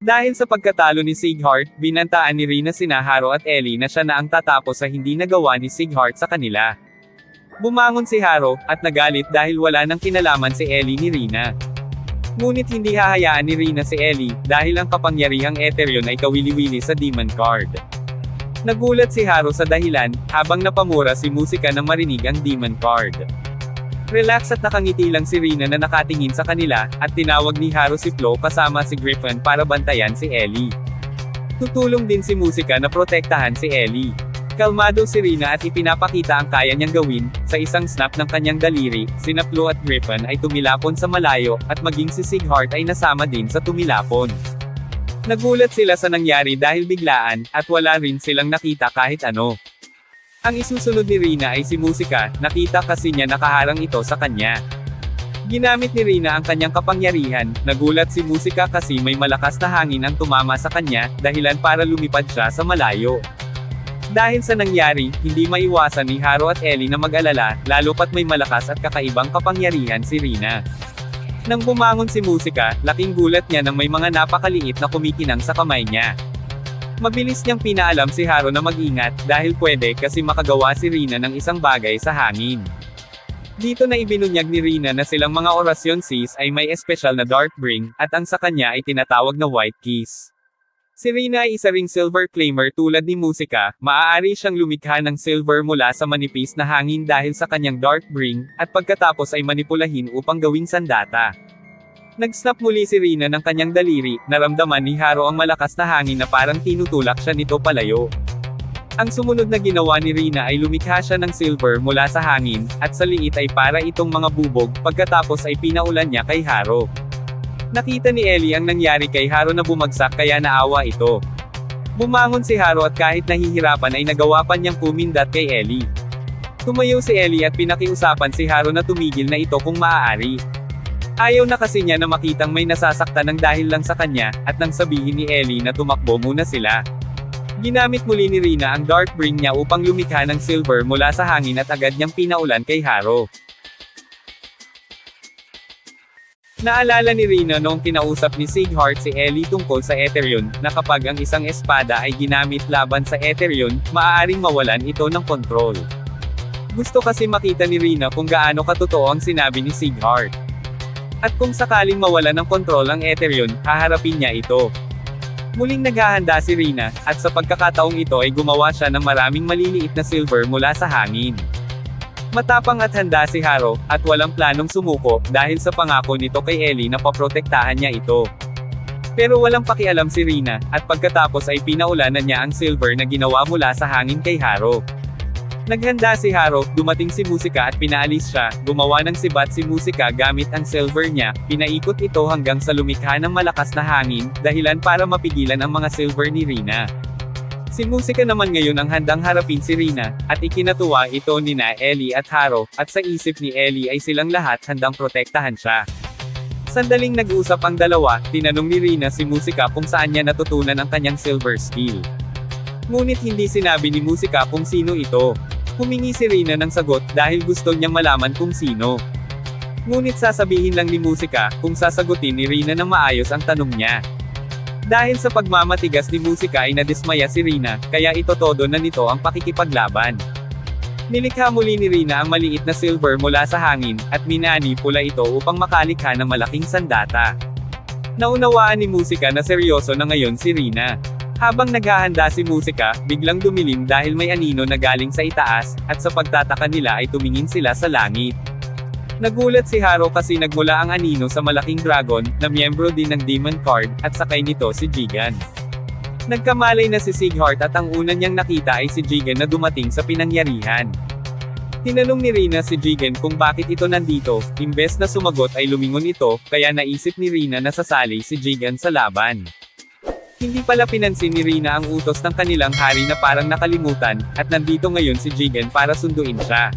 Dahil sa pagkatalo ni Sighart, binantaan ni Rina sina Haro at Ellie na siya na ang tatapos sa hindi nagawa ni Sighart sa kanila. Bumangon si Haro, at nagalit dahil wala nang kinalaman si Ellie ni Rina. Ngunit hindi hahayaan ni Rina si Ellie, dahil ang kapangyarihang Ethereon ay kawili-wili sa Demon Card. Nagulat si Haro sa dahilan, habang napamura si Musika nang marinig ang Demon Card. Relax at nakangiti lang si Rina na nakatingin sa kanila, at tinawag ni Haro si Flo kasama si Griffin para bantayan si Ellie. Tutulong din si Musika na protektahan si Ellie. Kalmado si Rina at ipinapakita ang kaya niyang gawin, sa isang snap ng kanyang daliri, sina Flo at Griffin ay tumilapon sa malayo, at maging si Sighart ay nasama din sa tumilapon. Nagulat sila sa nangyari dahil biglaan, at wala rin silang nakita kahit ano. Ang isusunod ni Rina ay si Musika, nakita kasi niya nakaharang ito sa kanya. Ginamit ni Rina ang kanyang kapangyarihan, nagulat si Musika kasi may malakas na hangin ang tumama sa kanya, dahilan para lumipad siya sa malayo. Dahil sa nangyari, hindi maiwasan ni Haro at Ellie na mag-alala, lalo pat may malakas at kakaibang kapangyarihan si Rina. Nang bumangon si Musika, laking gulat niya nang may mga napakaliit na kumikinang sa kamay niya. Mabilis niyang pinaalam si Haro na mag-ingat, dahil pwede kasi makagawa si Rina ng isang bagay sa hangin. Dito na ibinunyag ni Rina na silang mga orasyon sis ay may espesyal na dark bring, at ang sa kanya ay tinatawag na white keys. Si Rina ay isa ring silver claimer tulad ni Musika, maaari siyang lumikha ng silver mula sa manipis na hangin dahil sa kanyang dark bring, at pagkatapos ay manipulahin upang gawing sandata. Nag-snap muli si Rina ng kanyang daliri, naramdaman ni Haro ang malakas na hangin na parang tinutulak siya nito palayo. Ang sumunod na ginawa ni Rina ay lumikha siya ng silver mula sa hangin, at sa liit ay para itong mga bubog, pagkatapos ay pinaulan niya kay Haro. Nakita ni Ellie ang nangyari kay Haro na bumagsak kaya naawa ito. Bumangon si Haro at kahit nahihirapan ay nagawa pa niyang pumindat kay Ellie. Tumayo si Ellie at pinakiusapan si Haro na tumigil na ito kung maaari. Ayaw na kasi niya na makitang may nasasaktan ng dahil lang sa kanya, at nang sabihin ni Ellie na tumakbo muna sila. Ginamit muli ni Rina ang Dark Bring niya upang lumikha ng silver mula sa hangin at agad niyang pinaulan kay Haro. Naalala ni Rina noong kinausap ni Sighart si Ellie tungkol sa Ethereum, na kapag ang isang espada ay ginamit laban sa Ethereum, maaaring mawalan ito ng kontrol. Gusto kasi makita ni Rina kung gaano katotoo ang sinabi ni Sighart. At kung sakaling mawala ng kontrol ang Ethereum, haharapin niya ito. Muling naghahanda si Rina, at sa pagkakataong ito ay gumawa siya ng maraming maliliit na silver mula sa hangin. Matapang at handa si Haro, at walang planong sumuko, dahil sa pangako nito kay Ellie na paprotektahan niya ito. Pero walang pakialam si Rina, at pagkatapos ay pinaulanan niya ang silver na ginawa mula sa hangin kay Haro. Naghanda si Haro, dumating si Musika at pinaalis siya, gumawa ng sibat si Musika gamit ang silver niya, pinaikot ito hanggang sa lumikha ng malakas na hangin, dahilan para mapigilan ang mga silver ni Rina. Si Musika naman ngayon ang handang harapin si Rina, at ikinatuwa ito ni na Ellie at Haro, at sa isip ni Ellie ay silang lahat handang protektahan siya. Sandaling nag-usap ang dalawa, tinanong ni Rina si Musika kung saan niya natutunan ang kanyang silver skill. Ngunit hindi sinabi ni Musika kung sino ito. Humingi si Rina ng sagot dahil gusto niyang malaman kung sino. Ngunit sasabihin lang ni Musika kung sasagutin ni Rina ng maayos ang tanong niya. Dahil sa pagmamatigas ni Musika ay nadismaya si Rina, kaya ito todo na nito ang pakikipaglaban. Nilikha muli ni Rina ang maliit na silver mula sa hangin, at minani pula ito upang makalikha ng malaking sandata. Naunawaan ni Musika na seryoso na ngayon si Rina. Habang naghahanda si Musika, biglang dumilim dahil may anino na galing sa itaas, at sa pagtataka nila ay tumingin sila sa langit. Nagulat si Haro kasi nagmula ang anino sa malaking dragon, na miyembro din ng Demon Card, at sakay nito si Jigan. Nagkamalay na si Sighart at ang una niyang nakita ay si Jigan na dumating sa pinangyarihan. Tinanong ni Rina si Jigan kung bakit ito nandito, imbes na sumagot ay lumingon ito, kaya naisip ni Rina na sasali si Jigan sa laban. Hindi pala pinansin ni Rina ang utos ng kanilang hari na parang nakalimutan, at nandito ngayon si Jigan para sunduin siya.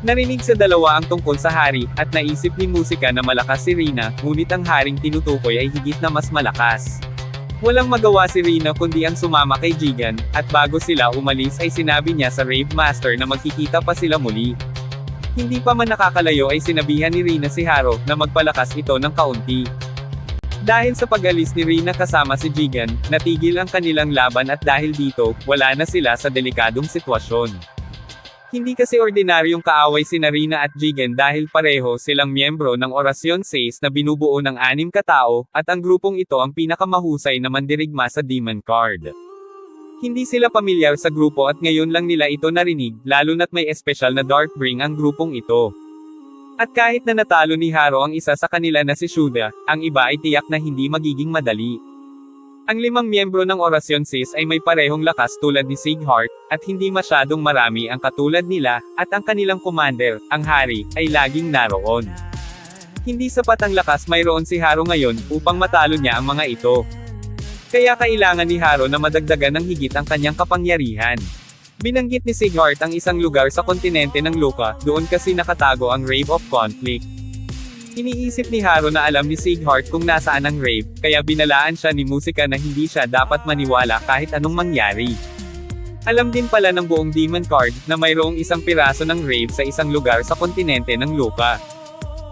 Narinig sa dalawa ang tungkol sa hari, at naisip ni Musika na malakas si Rina, ngunit ang haring tinutukoy ay higit na mas malakas. Walang magawa si Rina kundi ang sumama kay Jigan, at bago sila umalis ay sinabi niya sa Rave Master na magkikita pa sila muli. Hindi pa man nakakalayo ay sinabihan ni Rina si Haro, na magpalakas ito ng kaunti. Dahil sa pag-alis ni Rina kasama si Jigan, natigil ang kanilang laban at dahil dito, wala na sila sa delikadong sitwasyon. Hindi kasi ordinaryong kaaway si Rina at Jigen dahil pareho silang miyembro ng Orasyon 6 na binubuo ng anim katao, at ang grupong ito ang pinakamahusay na mandirigma sa Demon Card. Hindi sila pamilyar sa grupo at ngayon lang nila ito narinig, lalo na't may espesyal na Darkbring ang grupong ito. At kahit na natalo ni Haro ang isa sa kanila na si Shuda, ang iba ay tiyak na hindi magiging madali. Ang limang miyembro ng Orasyon Sis ay may parehong lakas tulad ni Sighart, at hindi masyadong marami ang katulad nila, at ang kanilang commander, ang Hari, ay laging naroon. Hindi sapat ang lakas mayroon si Haro ngayon, upang matalo niya ang mga ito. Kaya kailangan ni Haro na madagdagan ng higit ang kanyang kapangyarihan. Binanggit ni Sighart ang isang lugar sa kontinente ng Luka, doon kasi nakatago ang Rave of Conflict. Iniisip ni Haro na alam ni Sighart kung nasaan ang rave, kaya binalaan siya ni musika na hindi siya dapat maniwala kahit anong mangyari. Alam din pala ng buong Demon Card, na mayroong isang piraso ng rave sa isang lugar sa kontinente ng Luka.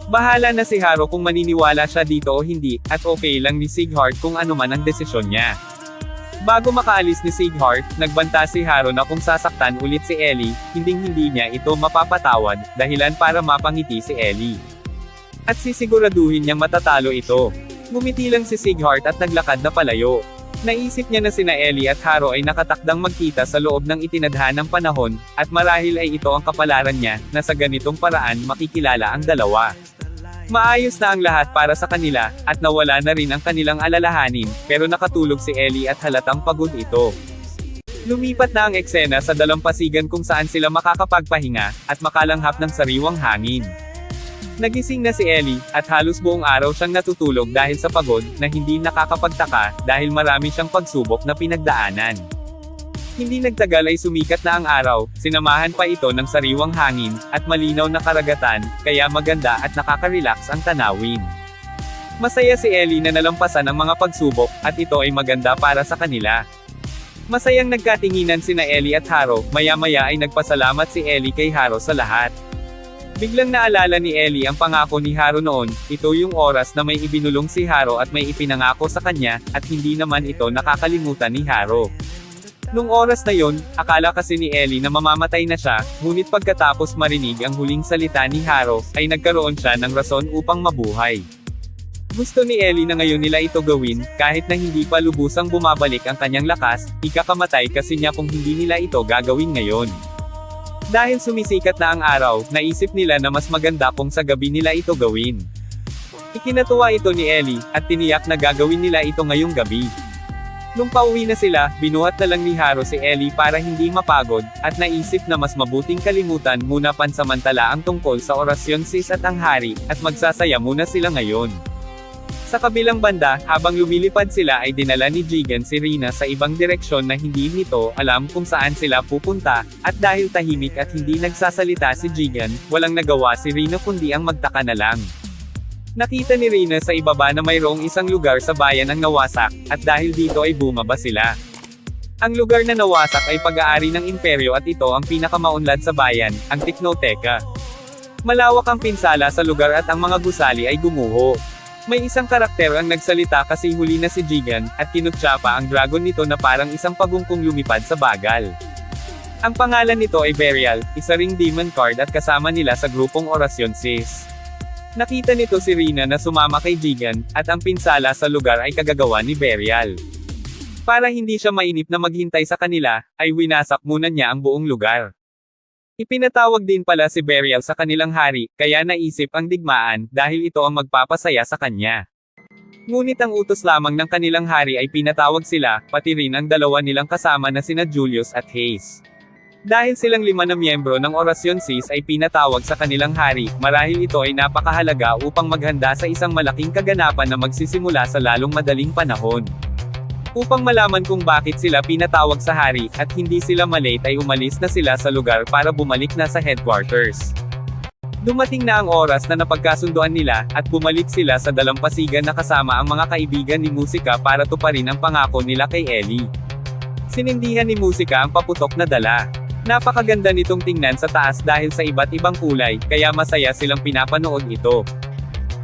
Bahala na si Haro kung maniniwala siya dito o hindi, at okay lang ni Sighart kung ano man ang desisyon niya. Bago makaalis ni Sighart, nagbanta si Haro na kung sasaktan ulit si Ellie, hinding-hindi niya ito mapapatawad, dahilan para mapangiti si Ellie. At sisiguraduhin niyang matatalo ito. Ngumiti lang si Sighart at naglakad na palayo. Naisip niya na sina Ellie at Haro ay nakatakdang magkita sa loob ng itinadhanang panahon, at marahil ay ito ang kapalaran niya, na sa ganitong paraan makikilala ang dalawa. Maayos na ang lahat para sa kanila, at nawala na rin ang kanilang alalahanin, pero nakatulog si Ellie at halatang pagod ito. Lumipat na ang eksena sa dalampasigan kung saan sila makakapagpahinga, at makalanghap ng sariwang hangin. Nagising na si Ellie, at halos buong araw siyang natutulog dahil sa pagod, na hindi nakakapagtaka, dahil marami siyang pagsubok na pinagdaanan. Hindi nagtagal ay sumikat na ang araw, sinamahan pa ito ng sariwang hangin, at malinaw na karagatan, kaya maganda at nakaka-relax ang tanawin. Masaya si Ellie na nalampasan ang mga pagsubok, at ito ay maganda para sa kanila. Masayang nagkatinginan sina Ellie at Haro, maya-maya ay nagpasalamat si Ellie kay Haro sa lahat. Biglang naalala ni Ellie ang pangako ni Haro noon, ito yung oras na may ibinulong si Haro at may ipinangako sa kanya, at hindi naman ito nakakalimutan ni Haro. Nung oras na yon, akala kasi ni Ellie na mamamatay na siya, ngunit pagkatapos marinig ang huling salita ni Haro, ay nagkaroon siya ng rason upang mabuhay. Gusto ni Ellie na ngayon nila ito gawin, kahit na hindi pa lubusang bumabalik ang kanyang lakas, ikakamatay kasi niya kung hindi nila ito gagawin ngayon. Dahil sumisikat na ang araw, naisip nila na mas maganda kung sa gabi nila ito gawin. Ikinatuwa ito ni Ellie, at tiniyak na gagawin nila ito ngayong gabi. Nung pauwi na sila, binuhat na lang ni Haro si Ellie para hindi mapagod, at naisip na mas mabuting kalimutan muna pansamantala ang tungkol sa orasyon sis at ang hari, at magsasaya muna sila ngayon. Sa kabilang banda, habang lumilipad sila ay dinala ni Jigen si Rina sa ibang direksyon na hindi nito alam kung saan sila pupunta, at dahil tahimik at hindi nagsasalita si Jigen, walang nagawa si Rina kundi ang magtaka na lang. Nakita ni Rina sa ibaba na mayroong isang lugar sa bayan ang nawasak, at dahil dito ay bumaba sila. Ang lugar na nawasak ay pag-aari ng imperyo at ito ang pinakamaunlad sa bayan, ang Tiknoteka. Malawak ang pinsala sa lugar at ang mga gusali ay gumuho. May isang karakter ang nagsalita kasi huli na si Jigan, at kinutsa pa ang dragon nito na parang isang pagungkong lumipad sa bagal. Ang pangalan nito ay Burial, isa ring demon card at kasama nila sa grupong Orasyon Sis. Nakita nito si Rina na sumama kay Jigan, at ang pinsala sa lugar ay kagagawa ni Burial. Para hindi siya mainip na maghintay sa kanila, ay winasak muna niya ang buong lugar. Ipinatawag din pala si Burial sa kanilang hari, kaya naisip ang digmaan, dahil ito ang magpapasaya sa kanya. Ngunit ang utos lamang ng kanilang hari ay pinatawag sila, pati rin ang dalawa nilang kasama na sina Julius at Hayes. Dahil silang lima na miyembro ng Orasyon Sis ay pinatawag sa kanilang hari, marahil ito ay napakahalaga upang maghanda sa isang malaking kaganapan na magsisimula sa lalong madaling panahon. Upang malaman kung bakit sila pinatawag sa hari, at hindi sila malate ay umalis na sila sa lugar para bumalik na sa headquarters. Dumating na ang oras na napagkasunduan nila, at bumalik sila sa dalampasigan na kasama ang mga kaibigan ni Musika para tuparin ang pangako nila kay Ellie. Sinindihan ni Musika ang paputok na dala. Napakaganda nitong tingnan sa taas dahil sa iba't ibang kulay, kaya masaya silang pinapanood ito.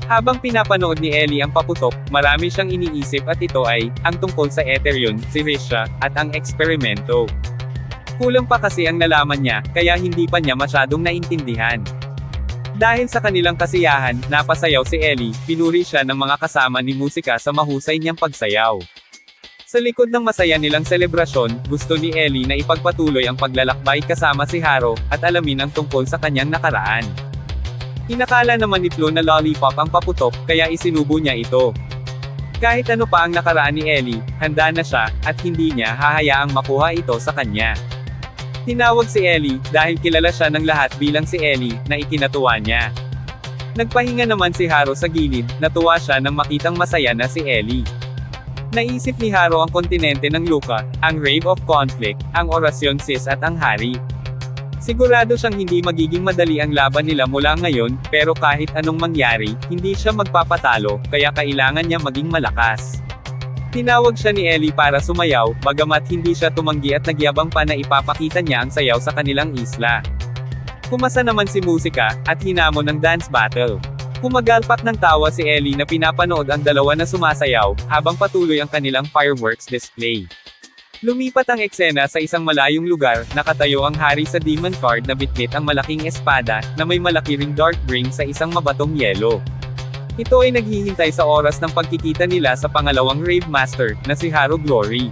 Habang pinapanood ni Ellie ang paputok, marami siyang iniisip at ito ay, ang tungkol sa Ethereum, si Risha, at ang eksperimento. Kulang pa kasi ang nalaman niya, kaya hindi pa niya masyadong naintindihan. Dahil sa kanilang kasiyahan, napasayaw si Ellie, pinuri siya ng mga kasama ni musika sa mahusay niyang pagsayaw. Sa likod ng masaya nilang selebrasyon, gusto ni Ellie na ipagpatuloy ang paglalakbay kasama si Haro, at alamin ang tungkol sa kanyang nakaraan. Inakala naman ni Flo na lollipop ang paputok, kaya isinubo niya ito. Kahit ano pa ang nakaraan ni Ellie, handa na siya, at hindi niya hahayaang makuha ito sa kanya. Tinawag si Ellie, dahil kilala siya ng lahat bilang si Ellie, na ikinatuwa niya. Nagpahinga naman si Haro sa gilid, natuwa siya nang makitang masaya na si Ellie. Naisip ni Haro ang kontinente ng Luka, ang Rave of Conflict, ang Orasyon Sis at ang Hari. Sigurado siyang hindi magiging madali ang laban nila mula ngayon, pero kahit anong mangyari, hindi siya magpapatalo, kaya kailangan niya maging malakas. Tinawag siya ni Ellie para sumayaw, bagamat hindi siya tumanggi at nagyabang pa na ipapakita niya ang sayaw sa kanilang isla. Pumasa naman si musika, at hinamon ng dance battle. Kumagalpak ng tawa si Ellie na pinapanood ang dalawa na sumasayaw, habang patuloy ang kanilang fireworks display. Lumipat ang eksena sa isang malayong lugar, nakatayo ang hari sa demon card na bitbit ang malaking espada, na may malaki ring dark ring sa isang mabatong yelo. Ito ay naghihintay sa oras ng pagkikita nila sa pangalawang Rave Master, na si Haro Glory.